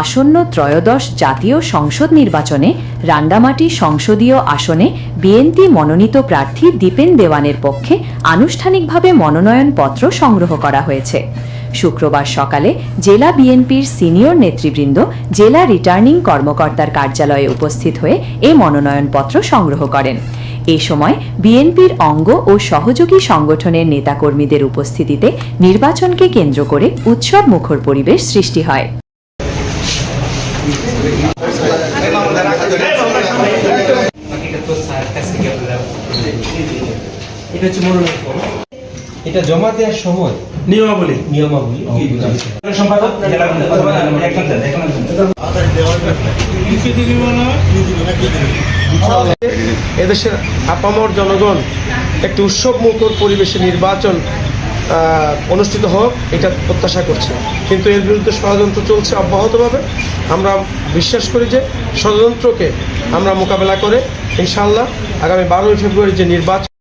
আসন্ন ত্রয়োদশ জাতীয় সংসদ নির্বাচনে রাঙ্গামাটি সংসদীয় আসনে বিএনপি মনোনীত প্রার্থী দীপেন দেওয়ানের পক্ষে আনুষ্ঠানিকভাবে মনোনয়নপত্র সংগ্রহ করা হয়েছে। শুক্রবার সকালে জেলা বিএনপির সিনিয়র নেতৃবৃন্দ জেলা রিটার্নিং কর্মকর্তার কার্যালয়ে উপস্থিত হয়ে এ মনোনয়নপত্র সংগ্রহ করেন। এ সময় বিএনপির অঙ্গ ও সহযোগী সংগঠনের নেতাকর্মীদের উপস্থিতিতে নির্বাচনকে কেন্দ্র করে উৎসব মুখর পরিবেশ সৃষ্টি হয়। এটা হচ্ছে মনোনয়ন এটা জমা দেওয়ার সময় নিয়মাবলী। নিয়মাবলী। সম্পাদক জেলা একজন দেন, একজন দেন। এদেশের আপামর জনগণ একটি উৎসব মুখর পরিবেশে নির্বাচন অনুষ্ঠিত হোক, এটা প্রত্যাশা করছে। কিন্তু এর বিরুদ্ধে ষড়যন্ত্র চলছে অব্যাহতভাবে। আমরা বিশ্বাস করি যে ষড়যন্ত্রকে আমরা মোকাবেলা করে ইনশাল্লাহ আগামী বারোই ফেব্রুয়ারি যে নির্বাচন